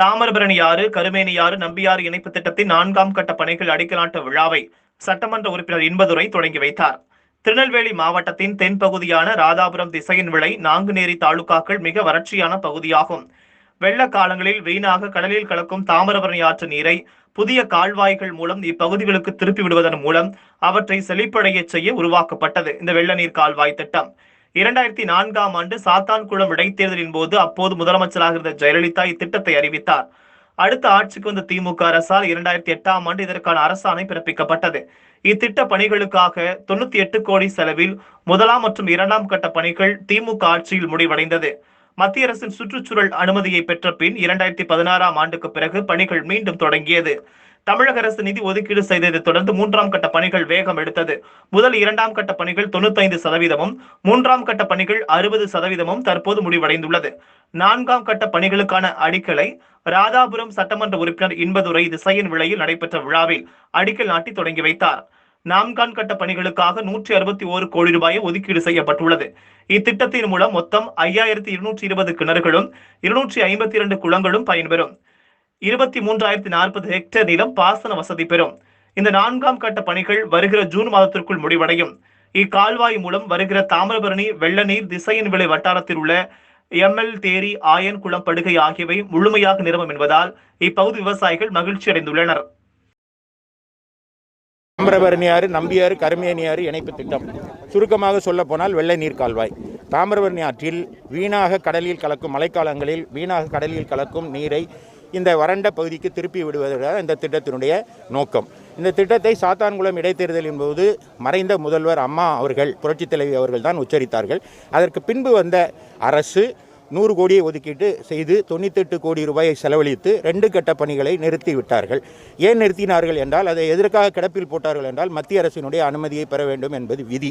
தாமிரபரணி ஆறு கருமேனி ஆறு நம்பியாறு இணைப்பு திட்டத்தின் நான்காம் கட்ட பணிகள் அடிக்கலாட்ட விழாவை சட்டமன்ற உறுப்பினர் இன்பதுரை தொடங்கி வைத்தார். திருநெல்வேலி மாவட்டத்தின் தென்பகுதியான ராதாபுரம் திசையின் விளை நாங்குநேரி தாலுகாக்கள் மிக வறட்சியான பகுதியாகும். வெள்ள காலங்களில் வீணாக கடலில் கலக்கும் தாமிரபரணி ஆற்று நீரை புதிய கால்வாய்கள் மூலம் இப்பகுதிகளுக்கு திருப்பி விடுவதன் மூலம் அவற்றை செழிப்படையச் செய்ய உருவாக்கப்பட்டது. இந்த வெள்ள நீர் கால்வாய் திட்டம் இரண்டாயிரத்தி நான்காம் ஆண்டு சாத்தான்குளம் இடைத்தேர்தலின் போது அப்போது முதலமைச்சராக இருந்த ஜெயலலிதா இத்திட்டத்தை அறிவித்தார். அடுத்த ஆட்சிக்கு வந்த திமுக அரசால் இரண்டாயிரத்தி எட்டாம் ஆண்டு இதற்கான அரசாணை பிறப்பிக்கப்பட்டது. இத்திட்ட பணிகளுக்காக தொண்ணூத்தி எட்டு கோடி செலவில் முதலாம் மற்றும் இரண்டாம் கட்ட பணிகள் திமுக ஆட்சியில் முடிவடைந்தது. மத்திய அரசின் சுற்றுச்சூழல் அனுமதியை பெற்ற பின் இரண்டாயிரத்தி பதினாறாம் ஆண்டுக்கு பிறகு பணிகள் மீண்டும் தொடங்கியது. தமிழக அரசு நிதி ஒதுக்கீடு செய்ததைத் தொடர்ந்து மூன்றாம் கட்ட பணிகள் வேகம் எடுத்தது. முதல் இரண்டாம் கட்ட பணிகள் தொண்ணூத்தைந்து சதவீதமும் மூன்றாம் கட்ட பணிகள் அறுபது சதவீதமும் தற்போது முடிவடைந்துள்ளது. நான்காம் கட்ட பணிகளுக்கான அடிக்கலை ராதாபுரம் சட்டமன்ற உறுப்பினர் இன்பதுரை திசையின் விலையில் நடைபெற்ற விழாவில் அடிக்கல் நாட்டி தொடங்கி வைத்தார். நான்காம் கட்ட பணிகளுக்காக நூற்றி அறுபத்தி ஓரு கோடி ரூபாயை ஒதுக்கீடு செய்யப்பட்டுள்ளது. இத்திட்டத்தின் மூலம் மொத்தம் ஐயாயிரத்தி இருநூற்றி இருபது கிணறுகளும் இருநூற்றி ஐம்பத்தி இரண்டு குளங்களும் பயன்பெறும். இருபத்தி மூன்றாயிரத்தி நாற்பது ஹெக்டேர் நிலம் பாசன வசதி பெறும். இந்த நான்காம் கட்ட பணிகள் வருகிற ஜூன் மாதத்திற்குள் முடிவடையும். இக்கால்வாய் மூலம் வருகிற தாமிரபரணி வெள்ள நீர் திசையின் விளை வட்டாரத்தில் உள்ள எம்எல் தேரி ஆயன் குளம் படுகை ஆகியவை முழுமையாக நிரம்பும் என்பதால் இப்பகுதி விவசாயிகள் மகிழ்ச்சி அடைந்துள்ளனர். தாமிரபரணி ஆறு நம்பியாறு கருமேனி ஆறு இணைப்பு திட்டம். சுருக்கமாக சொல்ல போனால் வெள்ளை நீர் கால்வாய். தாமிரபரணி ஆற்றில் வீணாக கடலில் கலக்கும் மழைக்காலங்களில் வீணாக கடலில் கலக்கும் நீரை இந்த வறண்ட பகுதிக்கு திருப்பி விடுவதுதான் இந்த திட்டத்தினுடைய நோக்கம். இந்த திட்டத்தை சாத்தான்குளம் இடைத்தேர்தலின் போது மறைந்த முதல்வர் அம்மா அவர்கள் புரட்சித் தலைவி அவர்கள் தான் உச்சரித்தார்கள். அதற்கு பின்பு வந்த அரசு நூறு கோடியை ஒதுக்கீட்டு செய்து தொண்ணூத்தெட்டு கோடி ரூபாயை செலவழித்து ரெண்டு கட்ட பணிகளை நிறுத்திவிட்டார்கள் ஏன் நிறுத்தினார்கள் என்றால் அதை எதற்காக கிடப்பில் போட்டார்கள் என்றால் மத்திய அரசினுடைய அனுமதியை பெற வேண்டும் என்பது விதி.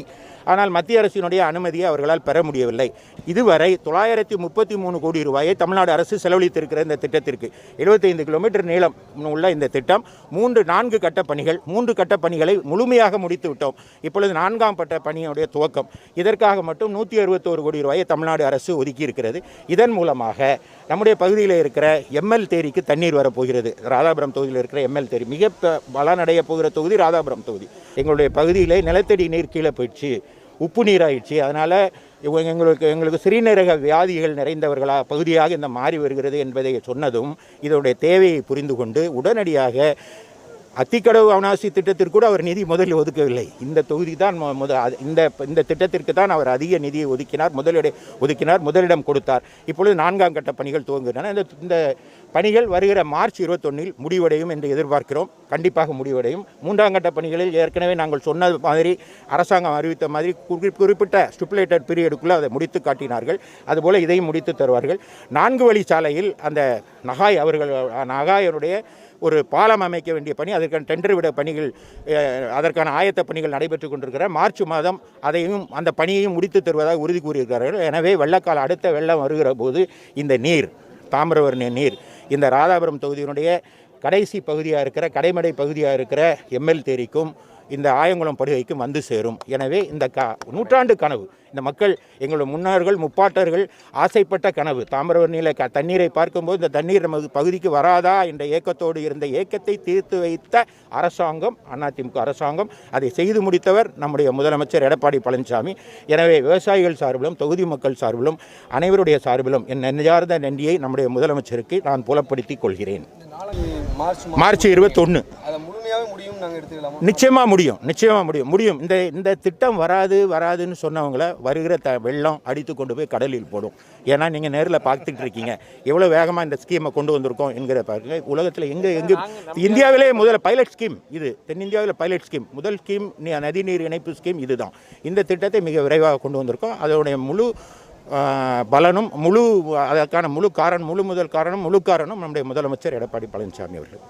ஆனால் மத்திய அரசினுடைய அனுமதியை அவர்களால் பெற முடியவில்லை. இதுவரை தொள்ளாயிரத்தி முப்பத்தி மூணு கோடி ரூபாயை தமிழ்நாடு அரசு செலவழித்திருக்கிற இந்த திட்டத்திற்கு எழுபத்தைந்து கிலோமீட்டர் நீளம் உள்ள இந்த திட்டம் மூன்று நான்கு கட்ட பணிகள் மூன்று கட்ட பணிகளை முழுமையாக முடித்து விட்டோம். இப்பொழுது நான்காம் பட்ட பணியுடைய துவக்கம். இதற்காக மட்டும் நூற்றி அறுபத்தோரு கோடி ரூபாயை தமிழ்நாடு அரசு ஒதுக்கி இருக்கிறது இதன் மூலமாக நம்முடைய பகுதியில் இருக்கிற எம்எல் தேரிக்கு தண்ணீர் வரப்போகிறது. ராதாபுரம் தொகுதியில் இருக்கிற எம்எல் தேரி. மிக பலனடைய போகிற தொகுதி ராதாபுரம் தொகுதி. எங்களுடைய பகுதியில் நிலத்தடி நீர் கீழே போயிடுச்சு. உப்பு நீர் ஆயிடுச்சு அதனால் இவங்க எங்களுக்கு எங்களுக்கு சிறுநீரக வியாதிகள் நிறைந்தவர்களா பகுதியாக இந்த மாறி வருகிறது என்பதை சொன்னதும் இதனுடைய தேவையை புரிந்து கொண்டு உடனடியாக அத்திக்கடவு அவனாசி திட்டத்திற்கு கூட அவர் நிதி முதலில் ஒதுக்கவில்லை. இந்த தொகுதி தான் முத இந்த இந்த திட்டத்திற்கு தான் அவர் அதிக நிதியை ஒதுக்கினார் முதலிட ஒதுக்கினார் முதலிடம் கொடுத்தார். இப்பொழுது நான்காம் கட்ட பணிகள் துவங்குகின்றன. இந்த பணிகள் வருகிற மார்ச் இருபத்தொன்னில் முடிவடையும் என்று எதிர்பார்க்கிறோம். கண்டிப்பாக முடிவடையும். மூன்றாம் கட்ட பணிகளில் ஏற்கனவே நாங்கள் சொன்னது மாதிரி அரசாங்கம் அறிவித்த மாதிரி குறிப்பிட்ட ஸ்டிப்புலேட்டட் பீரியடுக்குள்ளே அதை முடித்து காட்டினார்கள். அதுபோல் இதையும் முடித்து தருவார்கள். நான்கு வழி சாலையில் அந்த நகாய் அவர்கள் நகாயனுடைய ஒரு பாலம் அமைக்க வேண்டிய பணி அதற்கான டெண்டர் விட பணிகள் அதற்கான ஆயத்த பணிகள் நடைபெற்று கொண்டிருக்கிற மார்ச் மாதம் அதையும் அந்த பணியையும் முடித்து தருவதாக உறுதி கூறியிருக்கிறார்கள். எனவே வெள்ளக்கால அடுத்த வெள்ளம் வருகிற போது இந்த நீர் தாமிரவர்ணி நீர் இந்த ராதாபுரம் தொகுதியினுடைய கடைசி பகுதியாக இருக்கிற கடைமடை பகுதியாக இருக்கிற எம்எல் தேரிக்கும் இந்த ஆயங்குளம் படுகைக்கும் வந்து சேரும். எனவே இந்த க நூற்றாண்டு கனவு இந்த மக்கள் எங்களுடைய முன்னோர்கள் முப்பாட்டர்கள் ஆசைப்பட்ட கனவு. தாமிரபரணியில் க தண்ணீரை பார்க்கும்போது இந்த தண்ணீர் நமது பகுதிக்கு வராதா என்ற ஏக்கத்தோடு இருந்த ஏக்கத்தை தீர்த்து வைத்த அரசாங்கம் அதிமுக அரசாங்கம் அதை செய்து முடித்தவர் நம்முடைய முதலமைச்சர் எடப்பாடி பழனிசாமி. எனவே விவசாயிகள் சார்பிலும் தொகுதி மக்கள் சார்பிலும் அனைவருடைய சார்பிலும் என் நெஞ்சார்ந்த நன்றியை நம்முடைய முதலமைச்சருக்கு நான் புலப்படுத்திக் கொள்கிறேன். மார்ச் இருபத்தொன்று முழுமையாவே முடியும் நாங்க எடுத்துக்கலாமா? நிச்சயமாக முடியும் நிச்சயமாக முடியும். முடியும். இந்த இந்த திட்டம் வராது வராதுன்னு சொன்னவங்கள வருகிற த வெள்ளம் அடித்து கொண்டு போய் கடலில் போடும். ஏன்னா நீங்கள் நேரில் பார்த்துட்டு இருக்கீங்க. எவ்வளோ வேகமாக இந்த ஸ்கீமை கொண்டு வந்திருக்கோம் என்கிற பாருங்க. உலகத்தில் எங்கே எங்கே இந்தியாவிலே முதல்ல பைலட் ஸ்கீம் இது. தென்னிந்தியாவில் பைலட் ஸ்கீம் முதல் ஸ்கீம் நதிநீர் இணைப்பு ஸ்கீம் இதுதான். இந்த திட்டத்தை மிக விரைவாக கொண்டு வந்திருக்கோம். அதோடைய முழு பலனும் முழு அதற்கான முழு காரணம் முழு முதல் காரணம் முழு காரணம் நம்முடைய முதலமைச்சர் எடப்பாடி பழனிசாமி அவர்கள்.